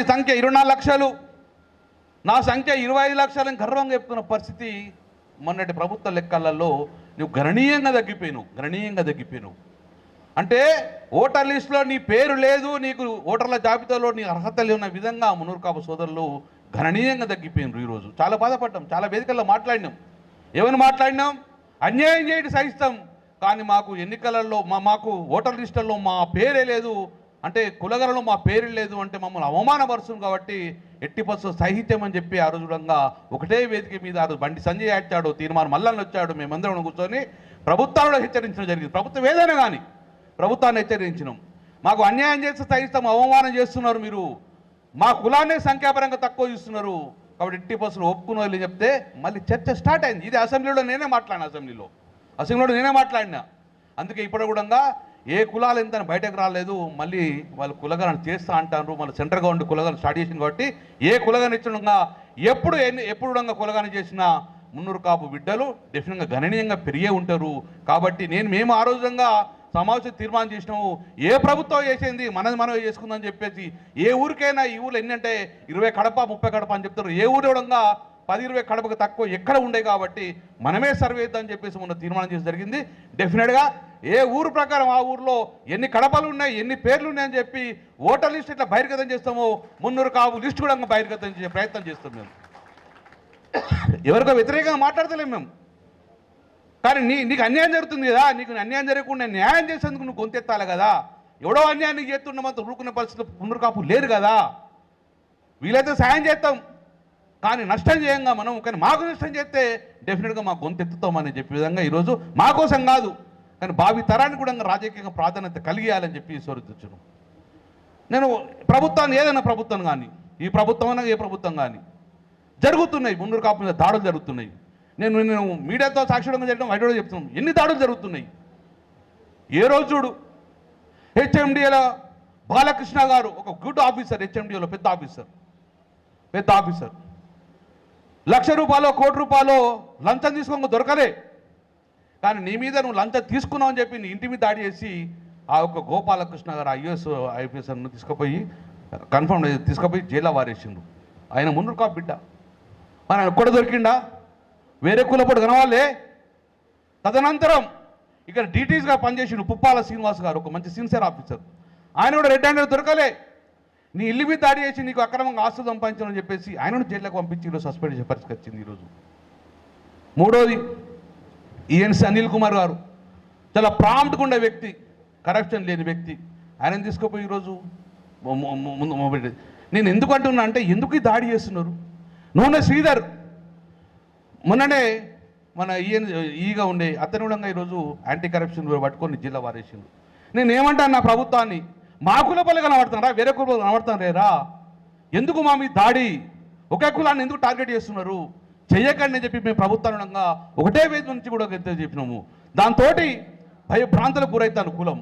ఈ సంఖ్య ఇరవై నాలుగు లక్షలు. నా సంఖ్య ఇరవై ఐదు లక్షలని గర్వంగా చెప్తున్న పరిస్థితి మొన్నటి ప్రభుత్వ లెక్కలలో నువ్వు గణనీయంగా తగ్గిపోయినావు గణనీయంగా తగ్గిపోయినావు. అంటే ఓటర్ లిస్టులో నీ పేరు లేదు నీకు ఓటర్ల జాబితాలో నీ అర్హత లేని విధంగా మునూర్కాపు సోదరులు గణనీయంగా తగ్గిపోయినారు ఈరోజు. చాలా బాధపడ్డాం చాలా వేదికల్లో మాట్లాడినాం. ఏమని మాట్లాడినాం? అన్యాయం చేయడం సహిస్తాం. కానీ మాకు ఎన్నికలలో మా మాకు ఓటర్ లిస్టుల్లో మా పేరే లేదు అంటే కులగలలో మా పేరు లేదు అంటే మమ్మల్ని అవమానపరుస్తుంది కాబట్టి ఎట్టి పసు సాహిత్యం అని చెప్పి ఆ రోజు ఒకటే వేదిక మీద ఆ రోజు బండి సంజయ్ వచ్చాడు తీర్మానం మల్లన్న వచ్చాడు మేమందరం కూర్చొని ప్రభుత్వాలను హెచ్చరించడం జరిగింది. ప్రభుత్వం ఏదైనా కానీ ప్రభుత్వాన్ని హెచ్చరించినాం. మాకు అన్యాయం చేస్తే సహిస్తాం అవమానం చేస్తున్నారు మీరు. మా కులాన్నే సంఖ్యాపరంగా తక్కువ చూస్తున్నారు. కాబట్టి ఎట్టి పసులు ఒప్పుకున్న వాళ్ళు చెప్తే మళ్ళీ చర్చ స్టార్ట్ అయింది. ఇది అసెంబ్లీలో నేనే మాట్లాడినా అసెంబ్లీలో. అసెంబ్లీలో నేనే మాట్లాడినా. అందుకే ఇప్పుడు కూడా ఏ కులాలు ఎంత బయటకు రాలేదు మళ్ళీ వాళ్ళు కులగాలను చేస్తా అంటారు మళ్ళీ సెంట్రల్ గవర్నమెంట్ కులగాలు స్టార్ట్ చేసింది కాబట్టి ఏ కులగాని ఇచ్చడంగా ఎప్పుడు ఎన్ని ఎప్పుడు కులగాని చేసినా మున్నూరు కాపు బిడ్డలు డెఫినెట్గా గణనీయంగా పెరిగే ఉంటారు. కాబట్టి నేను మేము ఆ రోజుగా సమావేశం తీర్మానం చేసినాము. ఏ ప్రభుత్వం చేసింది మనది మనమే చేసుకుందని చెప్పేసి ఏ ఊరికైనా ఈ ఊళ్ళో ఎన్నంటే ఇరవై కడప ముప్పై కడప అని చెప్తారు. ఏ ఊరు కూడా పది ఇరవై కడపకు తక్కువ ఎక్కడ ఉండే కాబట్టి మనమే సర్వే చేద్దామని చెప్పేసి మొన్న తీర్మానం చేసి జరిగింది. డెఫినెట్గా ఏ ఊరు ప్రకారం ఆ ఊర్లో ఎన్ని కడపలు ఉన్నాయి ఎన్ని పేర్లు ఉన్నాయని చెప్పి ఓటర్ లిస్ట్ ఇట్లా బహిర్గతం చేస్తామో మున్నూరు కాపు లిస్ట్ కూడా బహిర్గతం చేసే ప్రయత్నం చేస్తాం మేము. ఎవరికో వ్యతిరేకంగా మాట్లాడతలేం మేము. కానీ నీ నీకు అన్యాయం జరుగుతుంది కదా నీకు అన్యాయం జరగకుండా న్యాయం చేసేందుకు నువ్వు గొంతెత్తాలి కదా. ఎవడో అన్యాయం చేస్తున్నామంత ఊరుకునే పరిస్థితి పునరుకాపు లేరు కదా. వీలైతే సాయం చేస్తాం. కానీ నష్టం చేయంగా మనం కానీ మాకు నష్టం చేస్తే డెఫినెట్గా మా గొంతు ఎత్తుతామని చెప్పే విధంగా ఈరోజు మా కోసం కాదు. కానీ భావి తరానికి కూడా రాజకీయంగా ప్రాధాన్యత కలిగియాలని చెప్పి స్వరిస్తున్నాం నేను ప్రభుత్వాన్ని ఏదైనా ప్రభుత్వం కానీ ఈ ప్రభుత్వం ఏ ప్రభుత్వం కానీ జరుగుతున్నాయి. మున్నూరు కాపు దాడులు జరుగుతున్నాయి. నేను నేను మీడియాతో సాక్షిడంగా చేయడం బయట చెప్తున్నాను. ఎన్ని దాడులు జరుగుతున్నాయి? ఏ రోజు చూడు. హెచ్ఎండిఏలో బాలకృష్ణ గారు ఒక గుడ్ ఆఫీసర్ హెచ్ఎండిఏలో పెద్ద ఆఫీసర్. పెద్ద ఆఫీసర్. లక్ష రూపాయలు కోటి రూపాయలు లంచం తీసుకొని దొరకలే. కానీ నీ మీద నువ్వు లంచం తీసుకున్నావు అని చెప్పి నీ ఇంటి మీద దాడి చేసి ఆ యొక్క గోపాలకృష్ణ గారు ఐఎస్ ఐపీఎస్ను తీసుకుపోయి కన్ఫర్మ్ తీసుకుపోయి జైల్లో వారేసిండు ఆయన ముందు కా బిడ్డ. మరి ఆయన ఒక్కడ దొరికిండా? వేరే కులపడు కనవాలే? తదనంతరం ఇక్కడ డీటీస్గా పనిచేసిండు పుప్పాల శ్రీనివాస్ గారు ఒక మంచి సిన్సియర్ ఆఫీసర్ ఆయన కూడా రెడ్ హ్యాండెడ్ దొరకలే. నీ ఇల్లు మీద దాడి చేసి నీకు అక్రమంగా ఆస్తులు సంపాదించాలని చెప్పేసి ఆయనను జైల్లోకి పంపించి ఈరోజు సస్పెండ్ చేసే పరిస్థితి వచ్చింది ఈరోజు. మూడోది ఈఎన్సి అనిల్ కుమార్ గారు. చాలా ప్రాంప్ట్గా ఉండే వ్యక్తి కరప్షన్ లేని వ్యక్తి. ఆయన తీసుకుపోయి ఈరోజు ముందు మొబైల్ నేను ఎందుకు అంటున్నా అంటే ఎందుకు ఈ దాడి చేస్తున్నారు? నూనె శ్రీధర్. మొన్ననే మన ఈయన ఈగా ఉండే అతను కూడా ఈరోజు యాంటీ కరప్షన్ పట్టుకొని జిల్లా వారేసిండు. నేను ఏమంటాను నా ప్రభుత్వాన్ని? మా కుల పనులు కనబడుతున్నారా? వేరే కుల కనబడుతున్నారా ఎందుకు మా మీద దాడి? ఒకే కులాన్ని ఎందుకు టార్గెట్ చేస్తున్నారు? చెయ్యకండి అని చెప్పి మేము ప్రభుత్వంగా ఒకటే వేది నుంచి కూడా ఎంత చెప్పినాము. దాంతో భయభ్రాంతులకు భ్రాంతులకు గురైతాను కులం.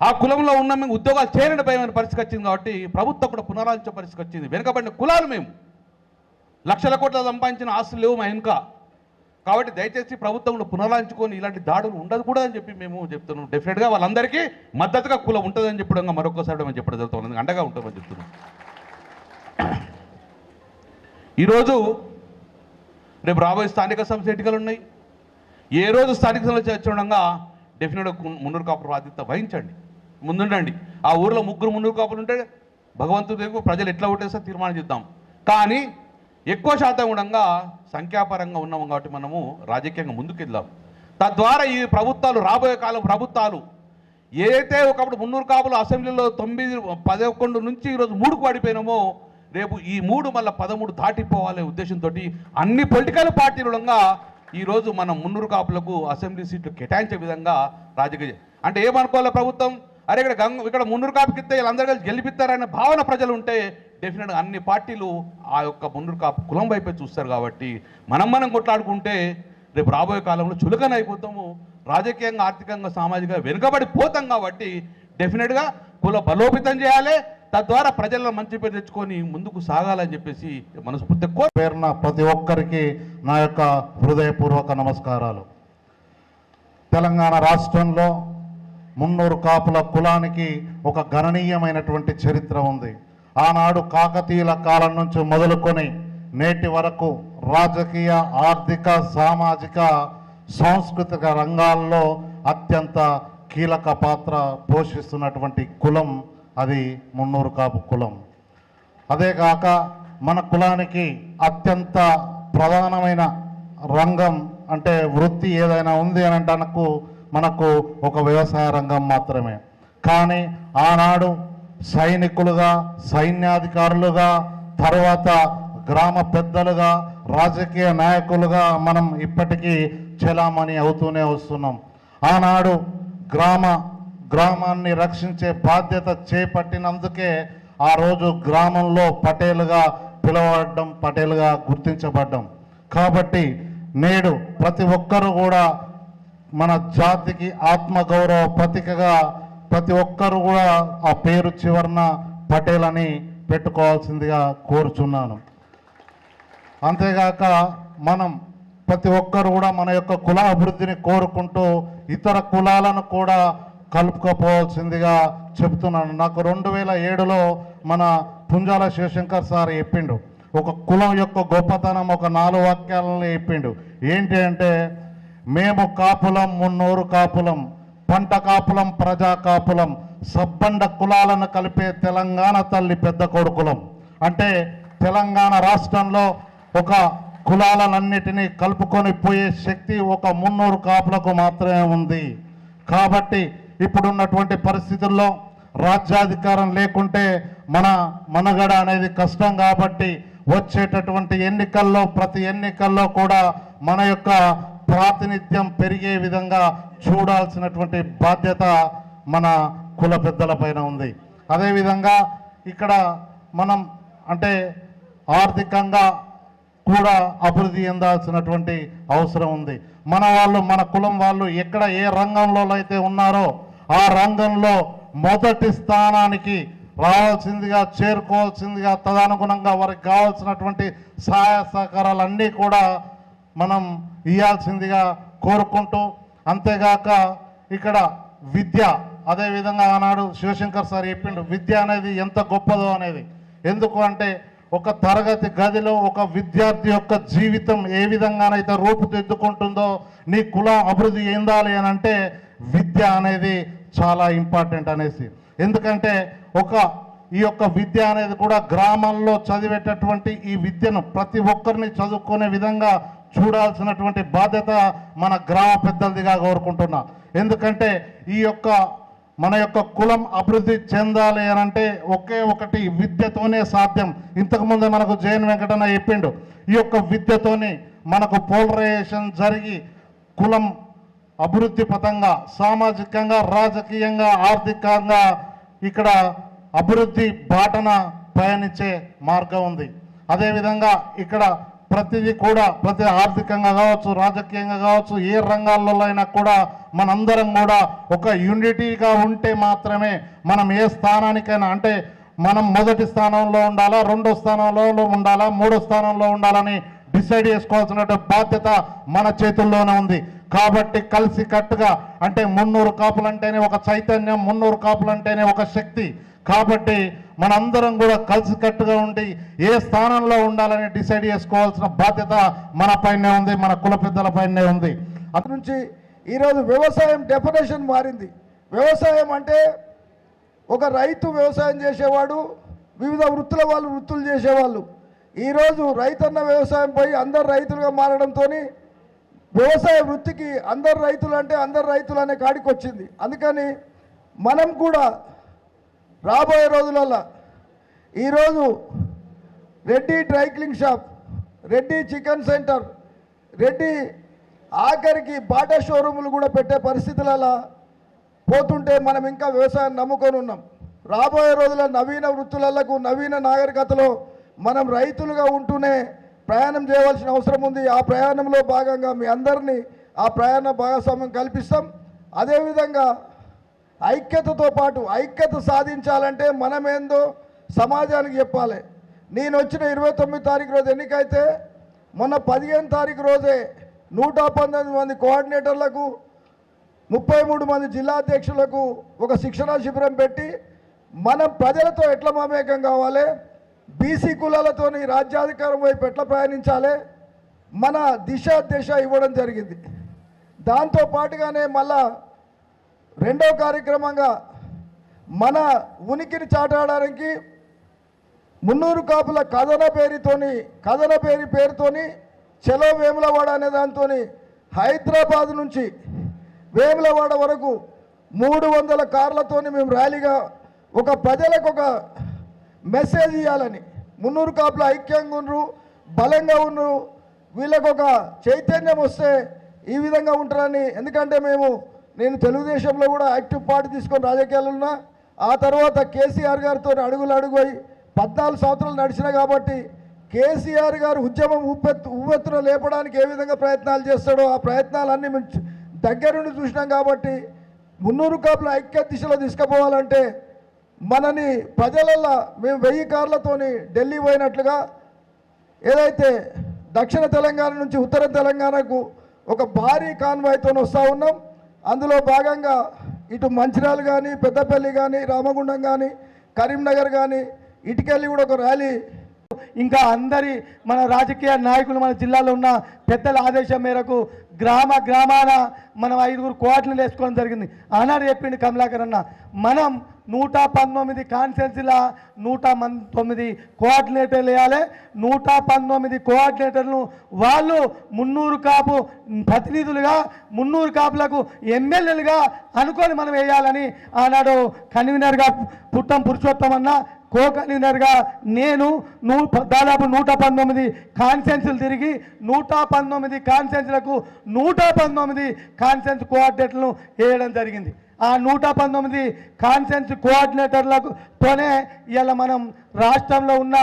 ఆ కులంలో ఉన్న మేము ఉద్యోగాలు చేయని భయమైన పరిస్థితి వచ్చింది కాబట్టి ప్రభుత్వం కూడా పునరాలించే పరిస్థితి వచ్చింది. వెనుకబడిన కులాలు మేము. లక్షల కోట్ల సంపాదించిన ఆస్తులు లేవు మా వెనుక. కాబట్టి దయచేసి ప్రభుత్వం పునరాలించుకొని ఇలాంటి దాడులు ఉండదు కూడా అని చెప్పి మేము చెప్తున్నాం. డెఫినెట్గా వాళ్ళందరికీ మద్దతుగా కులం ఉంటుందని చెప్పడం మరొకసారి మేము చెప్పడం జరుగుతుంది. అండగా ఉంటుందని చెప్తున్నాం. ఈరోజు రేపు రాబోయే స్థానిక సంస్థ ఎన్నికలు ఉన్నాయి. ఏ రోజు స్థానిక సంస్థలు చేర్చడంగా డెఫినెట్గా మున్నూరు కాపుల బాధ్యత వహించండి. ముందుండండి. ఆ ఊరిలో ముగ్గురు మున్నూరు కాపులు ఉంటే భగవంతుడి దగ్గర ప్రజలు ఎట్లా ఓటేస్తే తీర్మానం చేద్దాం. కానీ ఎక్కువ శాతం కూడా సంఖ్యాపరంగా ఉన్నాము కాబట్టి మనము రాజకీయంగా ముందుకెళ్దాం. తద్వారా ఈ ప్రభుత్వాలు రాబోయే కాలం ప్రభుత్వాలు ఏదైతే ఒకప్పుడు మున్నూరు కాపులు అసెంబ్లీలో తొమ్మిది పదకొండు నుంచి ఈరోజు మూడుకు పడిపోయినామో రేపు ఈ మూడు మళ్ళీ పదమూడు దాటిపోవాలనే ఉద్దేశంతో అన్ని పొలిటికల్ పార్టీలుగా ఈరోజు మనం మున్నూరు కాపులకు అసెంబ్లీ సీట్లు కేటాయించే విధంగా రాజకీయ అంటే ఏమనుకోవాలి ప్రభుత్వం? అరే ఇక్కడ గంగ ఇక్కడ మున్నూరు కాపుకి ఇస్తే వీళ్ళందరూ కలిసి గెలిపిస్తారనే భావన ప్రజలు ఉంటే డెఫినెట్గా అన్ని పార్టీలు ఆ యొక్క మున్నూరు కాపు కులం వైపే చూస్తారు కాబట్టి మనం మనం కొట్లాడుకుంటే రేపు రాబోయే కాలంలో చులకన అయిపోతాము. రాజకీయంగా ఆర్థికంగా సామాజికంగా వెనుకబడిపోతాం కాబట్టి డెఫినెట్గా కుల బలోపేతం చేయాలి. తద్వారా ప్రజలను మంచి పేరు తెచ్చుకొని ముందుకు సాగాలని చెప్పేసి మనస్ఫూర్తి పేరున ప్రతి ఒక్కరికి నా యొక్క హృదయపూర్వక నమస్కారాలు. తెలంగాణ రాష్ట్రంలో మున్నూరు కాపుల కులానికి ఒక గణనీయమైనటువంటి చరిత్ర ఉంది. ఆనాడు కాకతీయుల కాలం నుంచి మొదలుకొని నేటి వరకు రాజకీయ ఆర్థిక సామాజిక సాంస్కృతిక రంగాల్లో అత్యంత కీలక పాత్ర పోషిస్తున్నటువంటి కులం అది మున్నూరు కాపు కులం. అదే కాక మన కులానికి అత్యంత ప్రధానమైన రంగం అంటే వృత్తి ఏదైనా ఉంది అని అంటే నాకు మనకు ఒక వ్యవసాయ రంగం మాత్రమే. కానీ ఆనాడు సైనికులుగా సైన్యాధికారులుగా తర్వాత గ్రామ పెద్దలుగా రాజకీయ నాయకులుగా మనం ఇప్పటికీ చెలామణి అవుతూనే వస్తున్నాం. ఆనాడు గ్రామ గ్రామాన్ని రక్షించే బాధ్యత చేపట్టినందుకే ఆ రోజు గ్రామంలో పటేలుగా పిలవడం పటేలుగా గుర్తించబడ్డం. కాబట్టి నేడు ప్రతి ఒక్కరూ కూడా మన జాతికి ఆత్మగౌరవ పతికగా ప్రతి ఒక్కరు కూడా ఆ పేరు చివరన పటేల్ అని పెట్టుకోవాల్సిందిగా కోరుచున్నాను. అంతేగాక మనం ప్రతి ఒక్కరు కూడా మన యొక్క కుల అభివృద్ధిని కోరుకుంటూ ఇతర కులాలను కూడా కలుపుకోపోవాల్సిందిగా చెప్తున్నాను నాకు రెండు వేల ఏడులో మన పుంజాల శివశంకర్ సార్ చెప్పిండు. ఒక కులం యొక్క గొప్పతనం ఒక నాలుగు వాక్యాలను చెప్పిండు. ఏంటి అంటే మేము కాపులం మున్నూరు కాపులం పంట కాపులం ప్రజా కాపులం సబ్బండ కులాలను కలిపే తెలంగాణ తల్లి పెద్ద కొడుకులం. అంటే తెలంగాణ రాష్ట్రంలో ఒక కులాలన్నిటినీ కలుపుకొని పోయే శక్తి ఒక మున్నూరు కాపులకు మాత్రమే ఉంది. కాబట్టి ఇప్పుడున్నటువంటి పరిస్థితుల్లో రాజ్యాధికారం లేకుంటే మన మనగడ అనేది కష్టం కాబట్టి వచ్చేటటువంటి ఎన్నికల్లో ప్రతి ఎన్నికల్లో కూడా మన యొక్క ప్రాతినిధ్యం పెరిగే విధంగా చూడాల్సినటువంటి బాధ్యత మన కుల పెద్దల పైన ఉంది. అదేవిధంగా ఇక్కడ మనం అంటే ఆర్థికంగా కూడా అభివృద్ధి చెందాల్సినటువంటి అవసరం ఉంది. మన వాళ్ళు మన కులం వాళ్ళు ఎక్కడ ఏ రంగంలో అయితే ఉన్నారో ఆ రంగంలో మొదటి స్థానానికి రావాల్సిందిగా చేరుకోవాల్సిందిగా తదనుగుణంగా వారికి కావాల్సినటువంటి సహాయ సహకారాలన్నీ కూడా మనం ఇవ్వాల్సిందిగా కోరుకుంటూ అంతేగాక ఇక్కడ విద్య అదేవిధంగా ఆనాడు శివశంకర్ సార్ చెప్పిండు విద్య అనేది ఎంత గొప్పదో అనేది. ఎందుకు అంటే ఒక తరగతి గదిలో ఒక విద్యార్థి యొక్క జీవితం ఏ విధంగానైతే రూపుదిద్దుకుంటుందో నీ కులం అభివృద్ధి ఏందాలి అని అంటే విద్య అనేది చాలా ఇంపార్టెంట్ అనేసి. ఎందుకంటే ఒక ఈ యొక్క విద్య అనేది కూడా గ్రామాల్లో చదివేటటువంటి ఈ విద్యను ప్రతి ఒక్కరిని చదువుకునే విధంగా చూడాల్సినటువంటి బాధ్యత మన గ్రామ పెద్దలదిగా కోరుకుంటున్నా. ఎందుకంటే ఈ యొక్క మన యొక్క కులం అభివృద్ధి చెందాలి అని అంటే ఒకే ఒకటి విద్యతోనే సాధ్యం. ఇంతకుముందే మనకు జయన్ వెంకటన్న చెప్పిండు ఈ యొక్క విద్యతోనే మనకు పోలరైజేషన్ జరిగి కులం అభివృద్ధి పథంగా సామాజికంగా రాజకీయంగా ఆర్థికంగా ఇక్కడ అభివృద్ధి బాటన పయనించే మార్గం ఉంది. అదేవిధంగా ఇక్కడ ప్రతిదీ కూడా ప్రతి ఆర్థికంగా కావచ్చు రాజకీయంగా కావచ్చు ఏ రంగాల్లో అయినా కూడా మనందరం కూడా ఒక యూనిటీగా ఉంటే మాత్రమే మనం ఏ స్థానానికైనా అంటే మనం మొదటి స్థానంలో ఉండాలా రెండో స్థానంలో ఉండాలా మూడో స్థానంలో ఉండాలని డిసైడ్ చేసుకోవాల్సిన బాధ్యత మన చేతుల్లోనే ఉంది. కాబట్టి కలిసి కట్టుగా అంటే మున్నూరు కాపులంటేనే ఒక చైతన్యం మున్నూరు కాపులంటేనే ఒక శక్తి. కాబట్టి మనందరం కూడా కలిసి కట్టుగా ఉండి ఏ స్థానంలో ఉండాలని డిసైడ్ చేసుకోవాల్సిన బాధ్యత మన పైనే ఉంది మన కుల పెద్దల పైనే ఉంది. అటు నుంచి ఈరోజు వ్యవసాయం డెఫినేషన్ మారింది. వ్యవసాయం అంటే ఒక రైతు వ్యవసాయం చేసేవాడు వివిధ వృత్తుల వాళ్ళు వృత్తులు చేసేవాళ్ళు. ఈరోజు రైతన్న వ్యవసాయం పోయి అందరు రైతులుగా మారడంతో వ్యవసాయ వృత్తికి అందరు రైతులు అంటే అందరు రైతులు అనే కాడికి వచ్చింది. అందుకని మనం కూడా రాబోయే రోజులలో ఈరోజు Reddy dry clean shop Reddy chicken centre Reddy ఆఖరికి బాటా షోరూములు కూడా పెట్టే పరిస్థితులలో పోతుంటే మనం ఇంకా వ్యవసాయం నమ్ముకొని ఉన్నాం. రాబోయే రోజుల నవీన వృత్తులకు నవీన నాగరికతలో మనం రైతులుగా ఉంటూనే ప్రయాణం చేయవలసిన అవసరం ఉంది. ఆ ప్రయాణంలో భాగంగా మీ అందరినీ ఆ ప్రయాణ భాగస్వామ్యం కల్పిస్తాం. అదేవిధంగా ఐక్యతతో పాటు ఐక్యత సాధించాలంటే మనమేందో సమాజానికి చెప్పాలి. నేను వచ్చిన ఇరవై తొమ్మిది తారీఖు రోజు ఎన్నికైతే మొన్న పదిహేను తారీఖు రోజే నూట పంతొమ్మిది మంది కోఆర్డినేటర్లకు ముప్పై మూడు మంది జిల్లా అధ్యక్షులకు ఒక శిక్షణా శిబిరం పెట్టి మనం ప్రజలతో ఎట్లా మమేకం కావాలి? బీసీ కులాలతోని రాజ్యాధికారం వైపు ఎట్లా ప్రయాణించాలి? మన దిశ దిశ ఇవ్వడం జరిగింది. దాంతో పాటుగానే మళ్ళా రెండో కార్యక్రమంగా మన ఉనికిని చాటాడడానికి మున్నూరు కాపుల కథన పేరుతోని కథన పేరు పేరుతోని చెలో వేములవాడ అనే దాంతో హైదరాబాద్ నుంచి వేములవాడ వరకు మూడు వందల కార్లతోని మేము ర్యాలీగా ఒక ప్రజలకు ఒక మెసేజ్ ఇవ్వాలని మున్నూరు కాపుల ఐక్యంగా ఉన్నారు బలంగా ఉన్నారు వీళ్ళకు ఒక చైతన్యం వస్తే ఈ విధంగా ఉంటారని. ఎందుకంటే మేము నేను తెలుగుదేశంలో కూడా యాక్టివ్ పార్టీ తీసుకొని రాజకీయాలు ఉన్నా. ఆ తర్వాత కేసీఆర్ గారితో అడుగులు అడుగుపోయి పద్నాలుగు సంవత్సరాలు నడిచిన కాబట్టి కేసీఆర్ గారు ఉద్యమం ఉప్పెత్తు ఉవ్వెత్తున లేపడానికి ఏ విధంగా ప్రయత్నాలు చేస్తాడో ఆ ప్రయత్నాలన్నీ మేము దగ్గరుండి చూసినాం కాబట్టి మున్నూరు కాపుల ఐక్య దిశలో తీసుకుపోవాలంటే మనని ప్రజలల్లో మేము వెయ్యి కార్లతోని ఢిల్లీ పోయినట్లుగా ఏదైతే దక్షిణ తెలంగాణ నుంచి ఉత్తర తెలంగాణకు ఒక భారీ కాన్వాయ్తో వస్తూ ఉన్నాం. అందులో భాగంగా ఇటు మంచిర్యాల కానీ పెద్దపల్లి కానీ రామగుండం కానీ కరీంనగర్ కానీ ఇటుకెళ్ళి కూడా ఒక ర్యాలీ ఇంకా అందరి మన రాజకీయ నాయకులు మన జిల్లాలో ఉన్న పెద్దల ఆదేశం మేరకు గ్రామ గ్రామాన మనం ఐదుగురు కోఆర్డినేట్లు వేసుకోవడం జరిగింది. ఆనాడు చెప్పిండు కమలాకర్ అన్న మనం నూట పంతొమ్మిది కాన్స్టెన్సీల నూట తొమ్మిది కోఆర్డినేటర్లు వేయాలి నూట పంతొమ్మిది కోఆర్డినేటర్లు వాళ్ళు మున్నూరు కాపు ప్రతినిధులుగా మున్నూరు కాపులకు ఎమ్మెల్యేలుగా అనుకొని మనం వేయాలని ఆనాడు కన్వీనర్గా పుట్టం పురుషోత్తమన్న కో కన్వీనర్గా నేను నూ దాదాపు నూట పంతొమ్మిది కాన్సెన్సులు తిరిగి నూట పంతొమ్మిది కాన్సెన్స్లకు నూట పంతొమ్మిది కాన్సెన్స్ కోఆర్డినేటర్లను వేయడం జరిగింది. ఆ నూట పంతొమ్మిది కాన్సెన్స్ కోఆర్డినేటర్లకు తోనే మనం రాష్ట్రంలో ఉన్న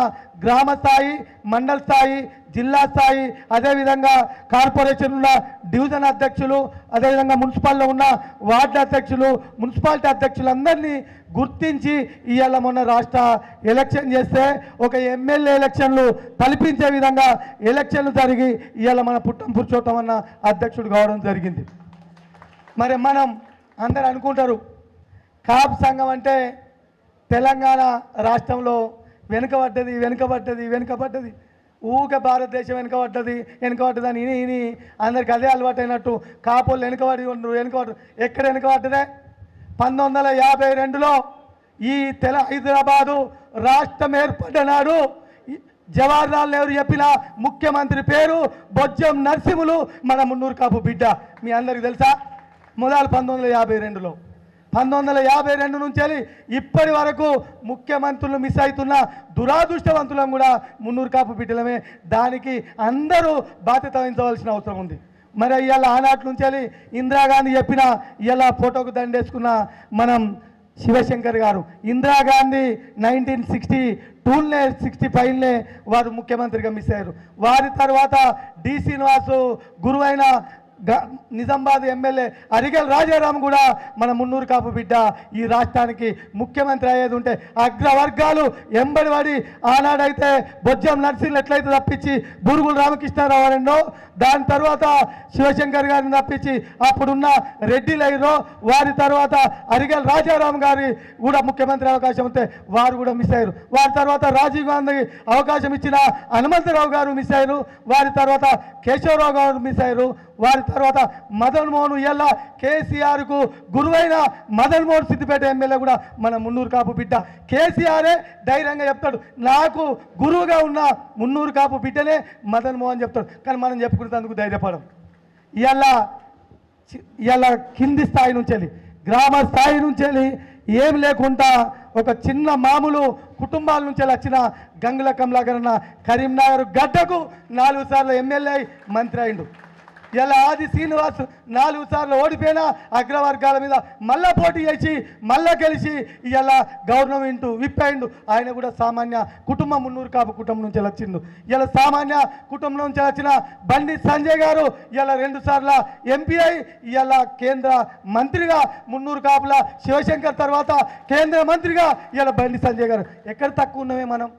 గ్రామ స్థాయి మండల స్థాయి జిల్లా స్థాయి అదేవిధంగా కార్పొరేషన్ ఉన్న డివిజన్ అధ్యక్షులు అదేవిధంగా మున్సిపాల్లో ఉన్న వార్డు అధ్యక్షులు మున్సిపాలిటీ అధ్యక్షులందరినీ గుర్తించి ఇవాళ మొన్న రాష్ట్ర ఎలక్షన్ చేస్తే ఒక ఎమ్మెల్యే ఎలక్షన్లు తలపించే విధంగా ఎలక్షన్లు జరిగి ఇవాళ మన పుట్టం పురుషోత్తం అన్న అధ్యక్షుడు కావడం జరిగింది. మరి మనం అందరు అనుకుంటారు. కాపు సంఘం అంటే తెలంగాణ రాష్ట్రంలో వెనుకబడ్డది వెనుకబడ్డది వెనుకబడ్డది. ఊక భారతదేశం వెనుకబడ్డది వెనుకబడ్డది అని ఇని ఇని అందరికి అదే అలవాటైనట్టు కాపోళ్ళు వెనుకబడి ఉండరు వెనుకబడ్డ ఎక్కడ వెనుకబడ్డదే? పంతొమ్మిది వందల యాభై రెండులో ఈ తెల హైదరాబాదు రాష్ట్రం ఏర్పడ్డనాడు జవహర్లాల్ నెహ్రూ చెప్పిన ముఖ్యమంత్రి పేరు బొజ్జం నరసింహులు మన మున్నూరు కాపు బిడ్డ. మీ అందరికి తెలుసా? మొదలు పంతొమ్మిది వందల యాభై రెండులో. పంతొమ్మిది వందల యాభై రెండు నుంచి వెళ్ళి ఇప్పటి వరకు ముఖ్యమంత్రులు మిస్ అవుతున్న దురాదృష్టవంతులం కూడా మున్నూరు కాపు బిడ్డలమే. దానికి అందరూ బాధ్యత వహించవలసిన అవసరం ఉంది. మరి ఇవాళ ఆనాటి నుంచి వెళ్ళి ఇందిరాగాంధీ చెప్పిన ఇవాళ ఫోటోకు దండేసుకున్న మనం శివశంకర్ గారు. ఇందిరాగాంధీ నైన్టీన్ సిక్స్టీ టూనే సిక్స్టీ ఫైవ్నే వారు ముఖ్యమంత్రిగా మిస్ అయ్యారు. వారి తర్వాత డి శ్రీనివాసు గురువైన నిజామాబాద్ ఎమ్మెల్యే అరిగల్ రాజారాం కూడా మన మున్నూరు కాపు బిడ్డ. ఈ రాష్ట్రానికి ముఖ్యమంత్రి అయ్యేది ఉంటే అగ్రవర్గాలు ఎంబడి పడి ఆనాడైతే బొజ్జం నర్సింగ్లు ఎట్లయితే తప్పించి బురుగులు రామకృష్ణారావు రెండో దాని తర్వాత శివశంకర్ గారిని తప్పించి అప్పుడున్న రెడ్డిలు వారి తర్వాత అరిగల్ రాజారాం గారి కూడా ముఖ్యమంత్రి అవకాశం ఉంటే వారు కూడా మిస్ అయ్యారు. వారి తర్వాత రాజీవ్ గాంధీ అవకాశం ఇచ్చిన హనుమంతరావు గారు మిస్ అయ్యారు. వారి తర్వాత కేశవరావు గారు మిస్ అయ్యారు. వారి తర్వాత మదన్ మోహన్ ఎలా కేసీఆర్కు గురువైన మదన్ మోహన్ సిద్దిపేట ఎమ్మెల్యే కూడా మన మున్నూరు కాపు బిడ్డ. కేసీఆరే ధైర్యంగా చెప్తాడు. నాకు గురువుగా ఉన్న మున్నూరు కాపు బిడ్డనే మదన్ మోహన్ చెప్తాడు. కానీ మనం చెప్పుకునేందుకు ధైర్యపడం ఇలా ఇలా కింది స్థాయి నుంచి వెళ్ళి గ్రామ స్థాయి నుంచి వెళ్ళి ఏం లేకుండా ఒక చిన్న మామూలు కుటుంబాల నుంచి వచ్చిన గంగుల కమలాకర్ కరీంనగర్ గడ్డకు నాలుగు సార్లు ఎమ్మెల్యే మంత్రి అయిండు. ఇలా ఆది శ్రీనివాస్ నాలుగు సార్లు ఓడిపోయిన అగ్రవర్గాల మీద మళ్ళా పోటీ చేసి మళ్ళా గెలిచి ఇలా గవర్నమెంట్ విప్పాయిండు. ఆయన కూడా సామాన్య కుటుంబం మున్నూరు కాపు కుటుంబం నుంచి వచ్చిండు. ఇలా సామాన్య కుటుంబం నుంచి వచ్చిన బండి సంజయ్ గారు ఇలా రెండు సార్ల ఎంపీ అయి ఇలా కేంద్ర మంత్రిగా మున్నూరు కాపుల శివశంకర్ తర్వాత కేంద్ర మంత్రిగా ఇలా బండి సంజయ్ గారు. ఎక్కడ తక్కువ ఉన్నవే మనం?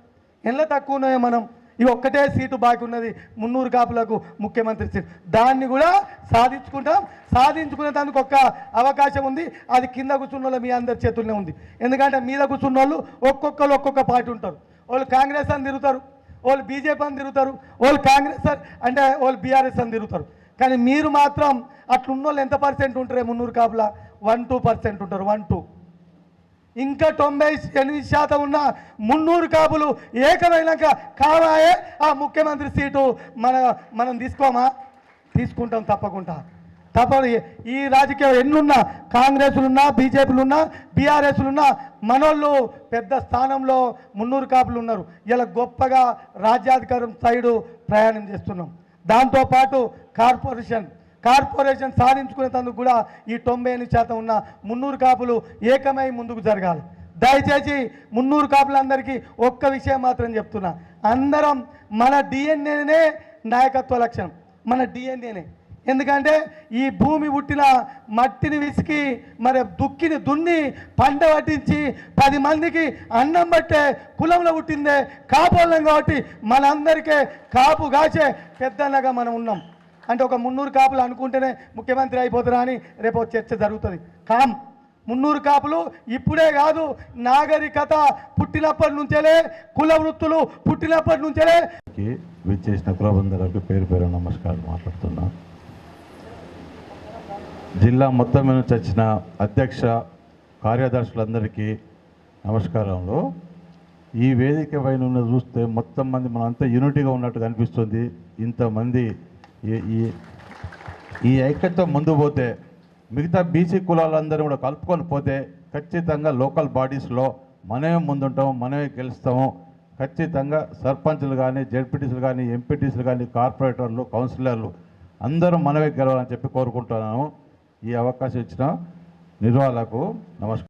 ఎల్ల తక్కువ ఉన్నవే మనం? ఈ ఒక్కటే సీటు బాకీ ఉన్నది మున్నూరు కాపులకు ముఖ్యమంత్రి సీట్. దాన్ని కూడా సాధించుకుంటాం. సాధించుకునేందుకు ఒక్క అవకాశం ఉంది. అది కింద కూర్చున్న మీ అందరి చేతుల్లోనే ఉంది. ఎందుకంటే మీద కూర్చున్న వాళ్ళు ఒక్కొక్కరు ఒక్కొక్క పార్టీ ఉంటారు. వాళ్ళు కాంగ్రెస్ అని తిరుగుతారు. వాళ్ళు బీజేపీ అని తిరుగుతారు. వాళ్ళు కాంగ్రెస్ అంటే వాళ్ళు బీఆర్ఎస్ అని తిరుగుతారు. కానీ మీరు మాత్రం అట్లున్న వాళ్ళు ఎంత పర్సెంట్ ఉంటారే మున్నూరు కాపుల? వన్ టూ పర్సెంట్ ఉంటారు. One two. ఇంకా తొంభై ఎనిమిది శాతం ఉన్న మున్నూరు కాపులు ఏకమైనాక కావాయే ఆ ముఖ్యమంత్రి సీటు మన మనం తీసుకోమా? తీసుకుంటాం తప్పకుండా. తప్ప ఈ రాజకీయం ఎన్నున్నా కాంగ్రెస్లున్నా బీజేపీలున్నా బీఆర్ఎస్లున్నా మనోళ్ళు పెద్ద స్థానంలో మున్నూరు కాపులు ఉన్నారు. ఇలా గొప్పగా రాజ్యాధికారం సైడు ప్రయాణం చేస్తున్నాం. దాంతోపాటు కార్పొరేషన్ కార్పొరేషన్ సాధించుకునేందుకు కూడా ఈ తొంభై ఎనిమిది శాతం ఉన్న మున్నూరు కాపులు ఏకమై ముందుకు జరగాలి. దయచేసి మున్నూరు కాపులందరికీ ఒక్క విషయం మాత్రం చెప్తున్నా. అందరం మన డిఎన్ఏనే నాయకత్వ లక్షణం. మన డిఎన్ఏనే ఎందుకంటే ఈ భూమి పుట్టిన మట్టిని విసికి మరి దుక్కిని దున్ని పంట పట్టించి పది మందికి అన్నం పట్టే కులంలో పుట్టిందే కాపోళ్ళం కాబట్టి మనందరికీ కాపు కాచే పెద్దన్నగా మనం ఉన్నాం. అంటే ఒక మున్నూరు కాపులు అనుకుంటేనే ముఖ్యమంత్రి అయిపోతారా అని రేపు చర్చ జరుగుతుంది. కామ్. మున్నూరు కాపులు ఇప్పుడే కాదు నాగరికత పుట్టినప్పటి నుంచేలే కుల వృత్తులు పుట్టినప్పటి నుంచేలే. కి విచ్చేసిన కులబంధువులకు పేరు పేరు నమస్కారం మాట్లాడుతున్నా. జిల్లా మొత్తం మీద నుంచి వచ్చిన అధ్యక్ష కార్యదర్శులందరికీ నమస్కారంలో ఈ వేదిక పైన ఉన్న చూస్తే మొత్తం మంది మనంతా యూనిటీగా ఉన్నట్టు కనిపిస్తుంది ఇంతమంది ఈ- ఈ ఈ ముందు పోతే మిగతా బీసీ కులాలందరూ కూడా కలుపుకొని పోతే ఖచ్చితంగా లోకల్ బాడీస్లో మనమే ముందుంటాము మనమే గెలుస్తాము. ఖచ్చితంగా సర్పంచ్లు కానీ జెడ్పీటీసీలు కానీ ఎంపీటీసీలు కానీ కార్పొరేటర్లు కౌన్సిలర్లు అందరూ మనమే గెలవాలని చెప్పి కోరుకుంటున్నాను. ఈ అవకాశం ఇచ్చిన నిర్వాహకులకు నమస్కారం.